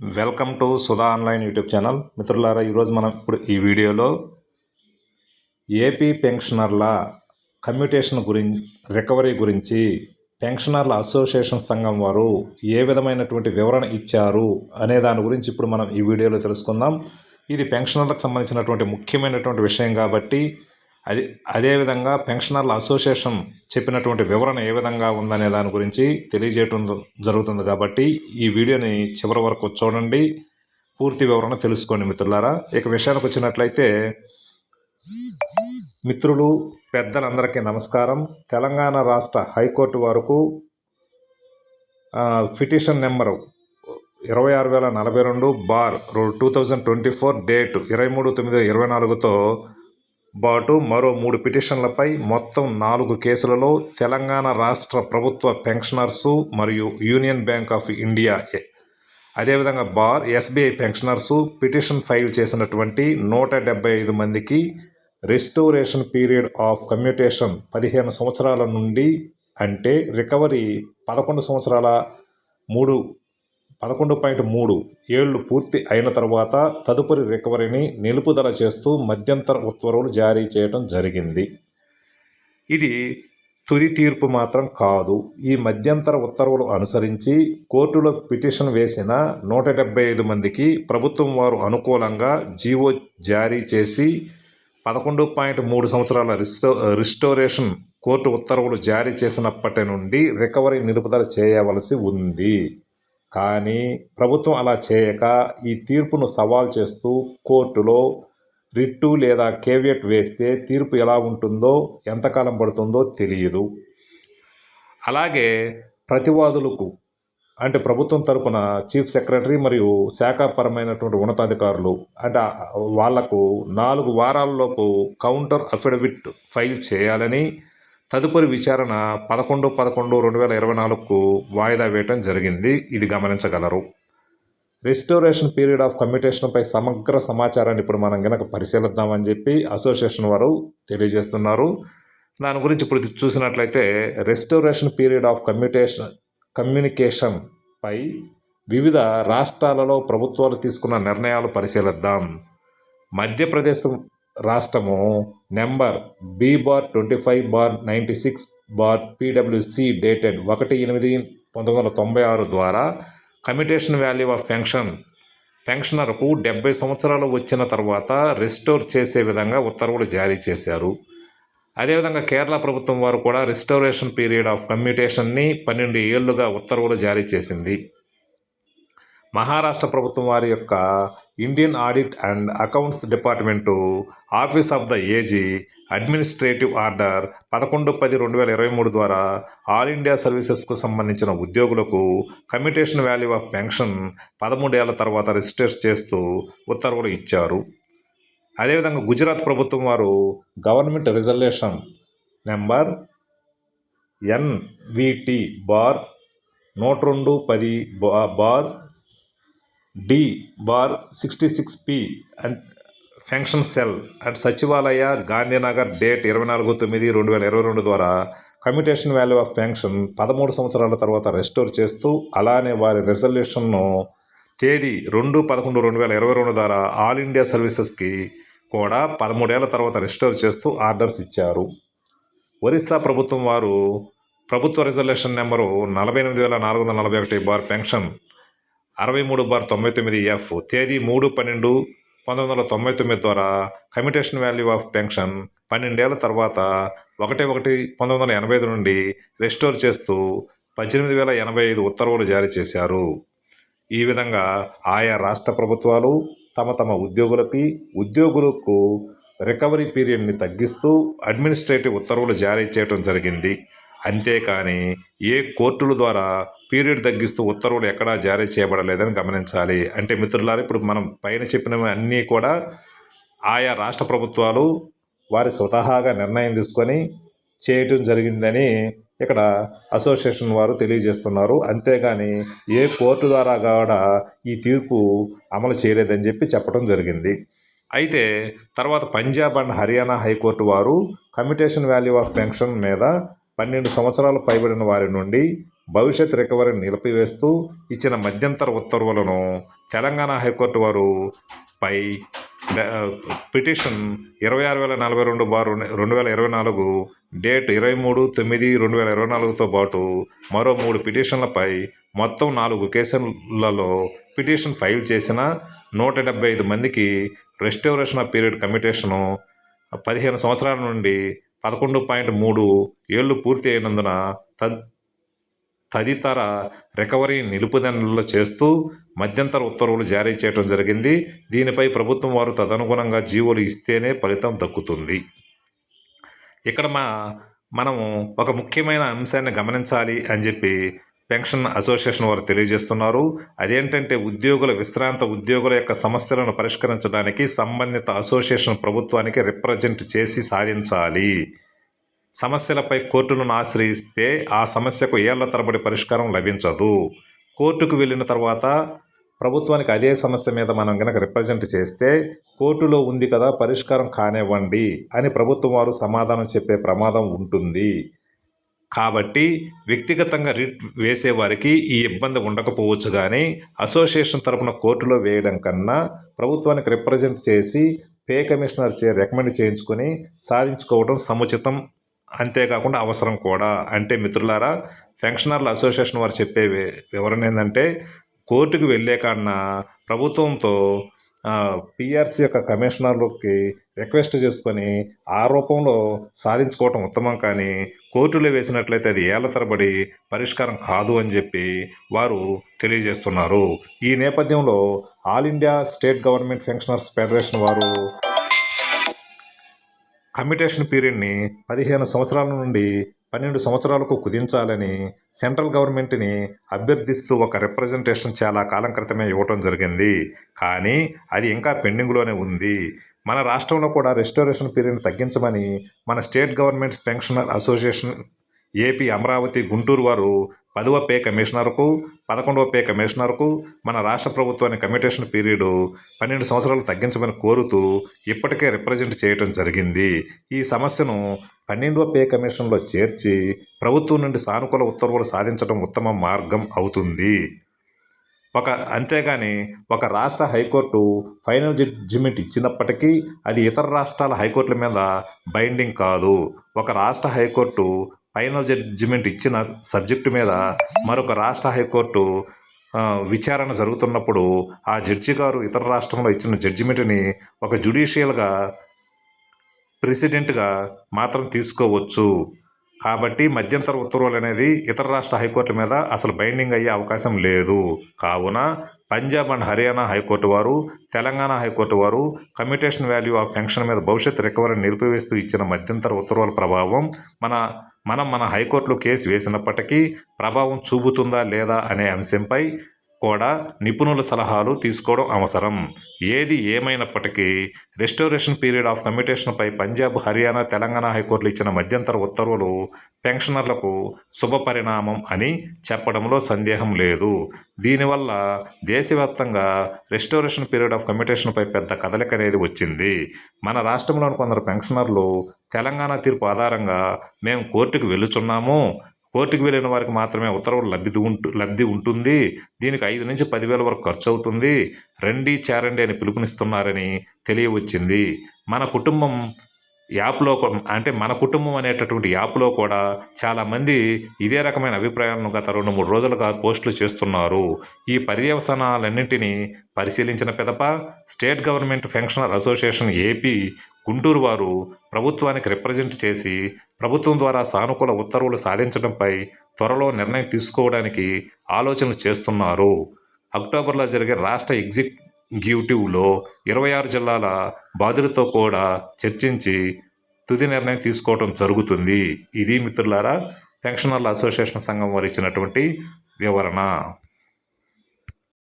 Welcome to Sudha online YouTube channel. మిత్రులారా ఈరోజు మనం ఇప్పుడు ఈ వీడియోలో ఏపీ పెన్షనర్ల కమ్యూటేషన్ గురించి రికవరీ గురించి పెన్షనర్ల అసోసియేషన్ సంఘం వారు ఏ విధమైనటువంటి వివరణ ఇచ్చారు అనే దాని గురించి ఇప్పుడు మనం ఈ వీడియోలో తెలుసుకుందాం. ఇది పెన్షనర్లకు సంబంధించినటువంటి ముఖ్యమైనటువంటి విషయం కాబట్టి అది అదేవిధంగా పెన్షనర్ల అసోసియేషన్ చెప్పినటువంటి వివరణ ఏ విధంగా ఉందనే దాని గురించి తెలియజేయటం జరుగుతుంది కాబట్టి ఈ వీడియోని చివరి వరకు చూడండి. పూర్తి వివరణ తెలుసుకోండి మిత్రులారా. ఇక విషయానికి వచ్చినట్లయితే మిత్రులు పెద్దలందరికీ నమస్కారం. తెలంగాణ రాష్ట్ర హైకోర్టు వరకు పిటిషన్ నెంబరు ఇరవై ఆరు వేల నలభై రెండు bar two thousand twenty four date ఇరవై మూడు తొమ్మిది ఇరవై నాలుగుతో బాటు మరో మూడు పిటిషన్లపై మొత్తం నాలుగు కేసులలో తెలంగాణ రాష్ట్ర ప్రభుత్వ పెన్షనర్సు మరియు యూనియన్ బ్యాంక్ ఆఫ్ ఇండియా అదేవిధంగా bar SBI pensioners petition file చేసినటువంటి నూట డెబ్బై ఐదు మందికి రిస్టోరేషన్ పీరియడ్ ఆఫ్ కమ్యూటేషన్ పదిహేను సంవత్సరాల నుండి అంటే రికవరీ పదకొండు సంవత్సరాల మూడు పదకొండు పాయింట్ మూడు ఏళ్ళు పూర్తి అయిన తర్వాత తదుపరి రికవరీని నిలుపుదల చేస్తూ మధ్యంతర ఉత్తర్వులు జారీ చేయడం జరిగింది. ఇది తుది తీర్పు మాత్రం కాదు. ఈ మధ్యంతర ఉత్తర్వులు అనుసరించి కోర్టులో పిటిషన్ వేసిన నూట డెబ్బై ఐదు మందికి ప్రభుత్వం వారు అనుకూలంగా జీవో జారీ చేసి పదకొండు పాయింట్ మూడు సంవత్సరాల రిస్టో రిస్టోరేషన్ కోర్టు ఉత్తర్వులు జారీ చేసినప్పటి నుండి రికవరీ నిలుపుదల చేయవలసి ఉంది. కానీ ప్రభుత్వం అలా చేయక ఈ తీర్పును సవాల్ చేస్తూ కోర్టులో రిట్టు లేదా కేవియట్ వేస్తే తీర్పు ఎలా ఉంటుందో ఎంతకాలం పడుతుందో తెలియదు. అలాగే ప్రతివాదులకు అంటే ప్రభుత్వం తరపున చీఫ్ సెక్రటరీ మరియు శాఖాపరమైనటువంటి ఉన్నతాధికారులు అంటే వాళ్ళకు నాలుగు వారాల్లోపు కౌంటర్ అఫిడవిట్ ఫైల్ చేయాలని తదుపరి విచారణ పదకొండు పదకొండు రెండు వేల ఇరవై నాలుగుకు వాయిదా వేయటం జరిగింది. ఇది గమనించగలరు. రెస్టోరేషన్ పీరియడ్ ఆఫ్ కమ్యూటేషన్పై సమగ్ర సమాచారాన్ని ఇప్పుడు మనం కనుక పరిశీలిద్దామని చెప్పి అసోసియేషన్ వారు తెలియజేస్తున్నారు. దాని గురించి ఇప్పుడు చూసినట్లయితే రెస్టోరేషన్ పీరియడ్ ఆఫ్ కమ్యూటేషన్ కమ్యూనికేషన్పై వివిధ రాష్ట్రాలలో ప్రభుత్వాలు తీసుకున్న నిర్ణయాలు పరిశీలిద్దాం. మధ్యప్రదేశ్ రాష్ట్రము number B bar twenty five bar ninety six bar PWC dated ఒకటి ఎనిమిది పంతొమ్మిది వందల తొంభై ఆరు ద్వారా కమ్యూటేషన్ వాల్యూ ఆఫ్ పెన్షన్ పెన్షనర్కు డెబ్బై సంవత్సరాలు వచ్చిన తర్వాత రిస్టోర్ చేసే విధంగా ఉత్తర్వులు జారీ చేశారు. అదేవిధంగా కేరళ ప్రభుత్వం వారు కూడా రిస్టోరేషన్ పీరియడ్ ఆఫ్ కమ్యూటేషన్ని పన్నెండు ఏళ్ళుగా ఉత్తర్వులు జారీ చేసింది. మహారాష్ట్ర ప్రభుత్వం వారి యొక్క Indian audit and accounts department office of the AG administrative order పదకొండు పది రెండు వేల ఇరవై మూడు ద్వారా ఆల్ ఇండియా సర్వీసెస్కు సంబంధించిన ఉద్యోగులకు కమ్యూటేషన్ వాల్యూ ఆఫ్ పెన్షన్ పదమూడేళ్ళ తర్వాత రిజిస్టర్ చేస్తూ ఉత్తర్వులు ఇచ్చారు. అదేవిధంగా గుజరాత్ ప్రభుత్వం వారు government resolution number NVT bar నూట రెండు పది bar D bar sixty six P and function cell and సచివాలయ గాంధీనగర్ డేట్ ఇరవై నాలుగు తొమ్మిది రెండు వేల ఇరవై రెండు ద్వారా కమ్యూటేషన్ వాల్యూ ఆఫ్ పెన్షన్ పదమూడు సంవత్సరాల తర్వాత రెస్టోర్ చేస్తూ అలానే వారి రిజల్యూషన్ను తేదీ రెండు పదకొండు రెండు వేల ఇరవై రెండు ద్వారా ఆల్ ఇండియా సర్వీసెస్కి కూడా పదమూడేళ్ళ తర్వాత రెస్టోర్ చేస్తూ ఆర్డర్స్ ఇచ్చారు. ఒరిస్సా ప్రభుత్వం వారు ప్రభుత్వ రిజల్యూషన్ నెంబరు నలభై ఎనిమిది వేల నాలుగు వందల నలభై ఒకటి బార్ పెన్షన్ అరవై మూడు బార్ తొంభై తొమ్మిది ఎఫ్ తేదీ మూడు పన్నెండు పంతొమ్మిది వందల తొంభై తొమ్మిది ద్వారా కమ్యూటేషన్ వాల్యూ ఆఫ్ పెన్షన్ పన్నెండేళ్ళ తర్వాత ఒకటి ఒకటి పంతొమ్మిది వందల ఎనభై ఐదు నుండి రెస్టోర్ చేస్తూ పద్దెనిమిది వేల ఎనభై ఐదు ఉత్తర్వులు జారీ చేశారు. ఈ విధంగా ఆయా రాష్ట్ర ప్రభుత్వాలు తమ తమ ఉద్యోగులకి ఉద్యోగులకు రికవరీ పీరియడ్ని తగ్గిస్తూ అడ్మినిస్ట్రేటివ్ ఉత్తర్వులు జారీ చేయడం జరిగింది. అంతేకాని ఏ కోర్టుల ద్వారా పీరియడ్ తగ్గిస్తూ ఉత్తర్వులు ఎక్కడా జారీ చేయబడలేదని గమనించాలి. అంటే మిత్రులారా ఇప్పుడు మనం పైన చెప్పినవి అన్నీ కూడా ఆయా రాష్ట్ర ప్రభుత్వాలు వారి స్వతహాగా నిర్ణయం తీసుకొని చేయటం జరిగిందని ఇక్కడ అసోసియేషన్ వారు తెలియజేస్తున్నారు. అంతేగాని ఏ కోర్టు ద్వారా కూడా ఈ తీర్పు అమలు చేయలేదని చెప్పి చెప్పడం జరిగింది. అయితే తర్వాత Punjab and Haryana high court వారు కమ్యూటేషన్ వాల్యూ ఆఫ్ పెన్షన్ మీద పన్నెండు సంవత్సరాలు పైబడిన వారి నుండి భవిష్యత్ రికవరీని నిలిపివేస్తూ ఇచ్చిన మధ్యంతర ఉత్తర్వులను తెలంగాణ హైకోర్టు వారు పై డ- పిటిషన్ ఇరవై ఆరు వేల నలభై రెండు బారు రెండు వేల ఇరవై నాలుగు డేట్ ఇరవై మూడు తొమ్మిది రెండు వేల ఇరవై నాలుగుతో పాటు మరో మూడు పిటిషన్లపై మొత్తం నాలుగు కేసులలో పిటిషన్ ఫైల్ చేసిన నూట డెబ్బై ఐదు మందికి రెస్టోరేషన్ ఆఫ్ పీరియడ్ కమిటేషను పదిహేను సంవత్సరాల నుండి పదకొండు పాయింట్ మూడు ఏళ్ళు పూర్తి అయినందున తదితర రికవరీ నిలుపుదనలు చేస్తూ మధ్యంతర ఉత్తర్వులు జారీ చేయడం జరిగింది. దీనిపై ప్రభుత్వం వారు తదనుగుణంగా జీవోలు ఇస్తేనే ఫలితం దక్కుతుంది. ఇక్కడ మా మనము ఒక ముఖ్యమైన అంశాన్ని గమనించాలి అని చెప్పి పెన్షన్ అసోసియేషన్ వారు తెలియజేస్తున్నారు. అదేంటంటే ఉద్యోగుల విశ్రాంత ఉద్యోగుల యొక్క సమస్యలను పరిష్కరించడానికి సంబంధిత అసోసియేషన్ ప్రభుత్వానికి రిప్రజెంట్ చేసి సాధించాలి. సమస్యలపై కోర్టులను ఆశ్రయిస్తే ఆ సమస్యకు ఏళ్ళ తరబడి పరిష్కారం లభించదు. కోర్టుకు వెళ్ళిన తర్వాత ప్రభుత్వానికి అదే సమస్య మీద మనం కనుక రిప్రజెంట్ చేస్తే కోర్టులో ఉంది కదా పరిష్కారం కానివ్వండి అని ప్రభుత్వం వారు సమాధానం చెప్పే ప్రమాదం ఉంటుంది. కాబట్టి వ్యక్తిగతంగా రిట్ వేసేవారికి ఈ ఇబ్బంది ఉండకపోవచ్చు కానీ అసోసియేషన్ తరపున కోర్టులో వేయడం కన్నా ప్రభుత్వానికి రిప్రజెంట్ చేసి పే కమిషనర్ చే రికమెండ్ చేయించుకొని సాధించుకోవడం సముచితం. అంతేకాకుండా అవసరం కూడా. అంటే మిత్రులారా పెన్షనర్ల అసోసియేషన్ వారు చెప్పే వివరణ ఏంటంటే కోర్టుకు వెళ్ళే కన్నా ప్రభుత్వంతో పిఆర్సీ యొక్క కమిషనర్లకి రిక్వెస్ట్ చేసుకొని ఆ రూపంలో సాధించుకోవటం ఉత్తమం కానీ కోర్టులో వేసినట్లయితే అది ఏళ్ళ తరబడి పరిష్కారం కాదు అని చెప్పి వారు తెలియజేస్తున్నారు. ఈ నేపథ్యంలో all India state government pensioners federation వారు కమ్యుటేషన్ పీరియడ్ని పదిహేను సంవత్సరాల నుండి పన్నెండు సంవత్సరాలకు కుదించాలని సెంట్రల్ గవర్నమెంట్ని అభ్యర్థిస్తూ ఒక రిప్రజెంటేషన్ చాలా కాలం క్రితమే ఇవ్వటం జరిగింది. కానీ అది ఇంకా పెండింగ్లోనే ఉంది. మన రాష్ట్రంలో కూడా రెస్టోరేషన్ పీరియడ్ని తగ్గించమని మన state governments pensioner association AP Amaravati Guntur వారు పదవ పే కమిషనర్కు పదకొండవ పే కమిషనర్కు మన రాష్ట్ర ప్రభుత్వాన్ని కమ్యూటేషన్ పీరియడ్ పన్నెండు సంవత్సరాలు తగ్గించమని కోరుతూ ఇప్పటికే రిప్రజెంట్ చేయటం జరిగింది. ఈ సమస్యను పన్నెండవ పే కమిషన్లో చేర్చి ప్రభుత్వం నుండి సానుకూల ఉత్తర్వులు సాధించడం ఉత్తమ మార్గం అవుతుంది. ఒక అంతేగాని ఒక రాష్ట్ర హైకోర్టు ఫైనల్ జడ్జిమెంట్ ఇచ్చినప్పటికీ అది ఇతర రాష్ట్రాల హైకోర్టుల మీద బైండింగ్ కాదు. ఒక రాష్ట్ర హైకోర్టు ఫైనల్ జడ్జిమెంట్ ఇచ్చిన సబ్జెక్టు మీద మరొక రాష్ట్ర హైకోర్టు విచారణ జరుగుతున్నప్పుడు ఆ జడ్జి గారు ఇతర రాష్ట్రంలో ఇచ్చిన జడ్జిమెంట్ని ఒక జుడిషియల్గా ప్రెసిడెంట్గా మాత్రం తీసుకోవచ్చు. కాబట్టి మధ్యంతర ఉత్తర్వులు అనేది ఇతర రాష్ట్ర హైకోర్టుల మీద అసలు బైండింగ్ అయ్యే అవకాశం లేదు. కావున పంజాబ్ అండ్ హర్యానా హైకోర్టు వారు తెలంగాణ హైకోర్టు వారు కమ్యూటేషన్ వాల్యూ ఆఫ్ పెన్షన్ మీద భవిష్యత్ రికవరీని నిలిపివేస్తూ ఇచ్చిన మధ్యంతర ఉత్తర్వుల ప్రభావం మన మనం మన హైకోర్టులో కేసు వేసినప్పటికీ ప్రభావం చూపుతుందా లేదా అనే అంశంపై కూడా నిపుణుల సలహాలు తీసుకోవడం అవసరం. ఏది ఏమైనప్పటికీ రెస్టోరేషన్ పీరియడ్ ఆఫ్ కమ్యూటేషన్పై పంజాబ్ హర్యానా తెలంగాణ హైకోర్టులు ఇచ్చిన మధ్యంతర ఉత్తర్వులు పెన్షనర్లకు శుభ పరిణామం అని చెప్పడంలో సందేహం లేదు. దీనివల్ల దేశవ్యాప్తంగా రెస్టోరేషన్ పీరియడ్ ఆఫ్ కమ్యూటేషన్పై పెద్ద కదలిక అనేది వచ్చింది. మన రాష్ట్రంలోని కొందరు పెన్షనర్లు తెలంగాణ తీర్పు ఆధారంగా మేము కోర్టుకు వెళ్ళుచున్నాము. కోర్టుకు వెళ్ళిన వారికి మాత్రమే ఉత్తర్వులు లబ్ధి ఉంటు లబ్ధి ఉంటుంది. దీనికి ఐదు నుంచి పదివేల వరకు ఖర్చు అవుతుంది. రండి చేరండి అని పిలుపునిస్తున్నారని తెలియవచ్చింది. మన కుటుంబం యాప్లో అంటే మన కుటుంబం అనేటటువంటి యాప్లో కూడా చాలామంది ఇదే రకమైన అభిప్రాయాలను గత రెండు మూడు రోజులుగా పోస్టులు చేస్తున్నారు. ఈ పర్యవసనాలన్నింటినీ పరిశీలించిన పిదప state government pensioner association AP Guntur వారు ప్రభుత్వానికి రిప్రజెంట్ చేసి ప్రభుత్వం ద్వారా సానుకూల ఉత్తర్వులు సాధించడంపై త్వరలో నిర్ణయం తీసుకోవడానికి ఆలోచనలు చేస్తున్నారు. అక్టోబర్లో జరిగే రాష్ట్ర ఎగ్జిక్యూటివ్లో ఇరవై ఆరు జిల్లాల బాధులతో కూడా చర్చించి తుది నిర్ణయం తీసుకోవడం జరుగుతుంది. ఇది మిత్రులారా పెన్షనర్ల అసోసియేషన్ సంఘం వారు ఇచ్చినటువంటి వివరణ.